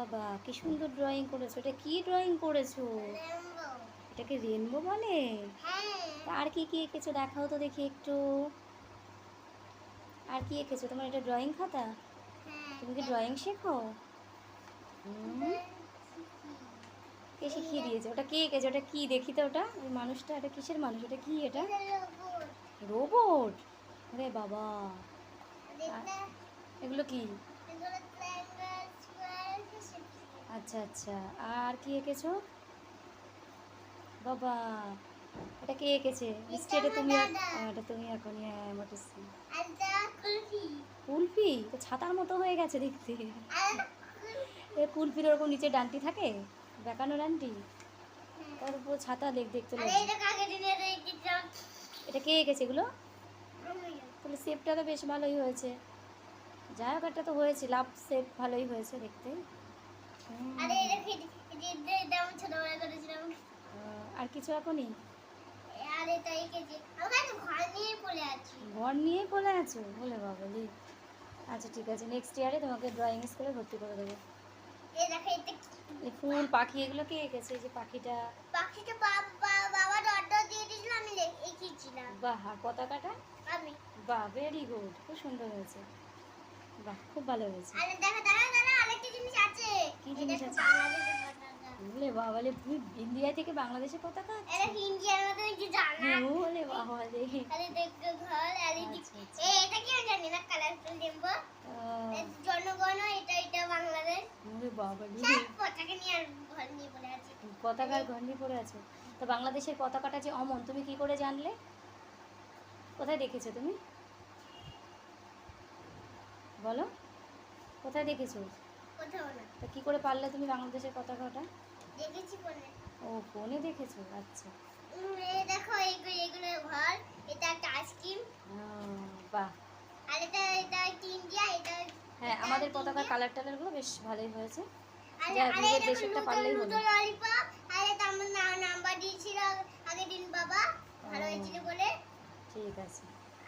বাবা, কি সুন্দর ড্রয়িং করেছ। এটা কি ড্রয়িং করেছ? এটাকে রেনবো বলে আর কি কি এঁকেছো? দেখাও তো দেখি একটু। আর কি এঁকেছো? তোমার এটা ড্রয়িং খাতা? তুমি কি ড্রয়িং শেখো? কে শিখিয়ে দিয়েছে? ওটা কে এঁকেছে? ওটা কি? দেখি তো ওটা। ওই মানুষটা, এটা কিসের মানুষ? এটা কি এটা? রোবট রে বাবা। এগুলো কি? আচ্ছা আচ্ছা। আর কি এঁকেছো? বাবা এটা কে এঁকেছে? মিষ্টি এটা তুমি এটা তুমি এখন হ্যাঁ মোটেছি কুলফি। তো ছাতার মতো হয়ে গেছে দেখতে। এ কুলফির ওরকম নিচে ডান্টি থাকে? বেঁকানো ডান্টি তার উপর ছাতা দেখ দেখতে এটা কে এঁকেছে এগুলো? তাহলে শেপটা তো বেশ ভালোই হয়েছে। যাই হোক একটা তো হয়েছে লাভ শেপ ভালোই হয়েছে দেখতে। ছোটবেলা করেছিলাম। আর কিছু এখনই? আর এটা এঁকেছি আমরা তো ঘর নিয়ে পড়ে আছি। ঘর নিয়েই বলে আছো? বলে বাবলি আচ্ছা ঠিক আছে নেক্সট ইয়ারে তোমাকে ড্রয়িং স্কুলে ভর্তি করে দেবো। এই দেখো এটা কি? এই ফুল পাখি এগুলো কে এঁকেছে? এই যে পাখিটা। পাখিটা অর্ডার দিয়ে দিয়েছিল আমি লে- এঁকেছিলাম। বাহ আর পতাকাটা? আমি। বাহ ভেরি গুড খুব সুন্দর হয়েছে। বাহ খুব ভালো হয়েছে। আরে দেখো দাঁড়া দাঁড়া আরেকটা জিনিস আছে। কি জিনিস আছে? বাংলাদেশের পতাকা। বলে বাবালে তুমি ইন্ডিয়া থেকে পতাকা আছে? এটা ইন্ডিয়ার মতো কিছু জানা বলে বাবালে আরে দেখো ঘর আর এই দিক-। এ, এটা কি আমি জানি না কালারফুল টেম্পো জনগণ এটা এটা বাংলাদেশ। ওরে বাবালে পতাকা নিয়ে আর ঘর নিয়ে পড়ে আছে। পতাকার পড়ে আছো। তো বাংলাদেশের পতাকাটা যে অমন তুমি কি করে জানলে? কোথায় দেখেছ তুমি? বলো কোথায় দেখেছ? কোথাও না। তা কি করে পারলে তুমি বাংলাদেশের পতাকাটা? দেখেছি কোনে ও ফোনে দেখেছ? আচ্ছা। এই দেখো এইগুলো এগুলো ঘর এটা একটা আইসক্রিম বাহ। আর এটা এটা ইন্ডিয়া এটা হ্যাঁ আমাদের পতাকার কালার টালারগুলো বেশ ভালোই হয়েছে। নিজের দেশেরটা পারলেই হলো। ললিপপ আর এটা আমার নাম্বার দিয়েছিল আগের দিন বাবা। ভালো হয়েছিল বলে। ঠিক আছে।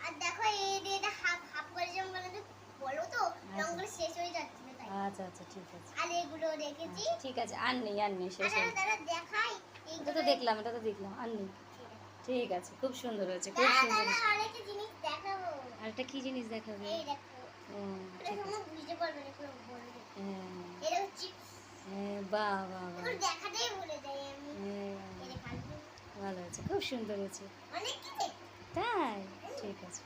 আর দেখো এই এটা হাফ হাফ করে যেমন বলে তো বলো তো রঙগুলো শেষ হয়ে যাচ্ছিল তাই আচ্ছা আচ্ছা ঠিক আছে। আর এগুলো রেখেছি। আচ্ছা, ঠিক আছে আর নেই আর নেই শেষ দেখাই এটা তো দেখলাম এটা তো দেখলাম আর নেই। ঠিক আছে খুব সুন্দর হয়েছে খুব সুন্দর আর একটা কি জিনিস দেখাবে? এই দেখো। ও, ঠিক তোমরা আছে। বুঝতে পারবে না পুরো বলবে এটা হচ্ছে বাহ বাহ বাহ। পুরো দেখাতেই ভুলে হয়েছে খুব সুন্দর হয়েছে। তাই? ঠিক আছে।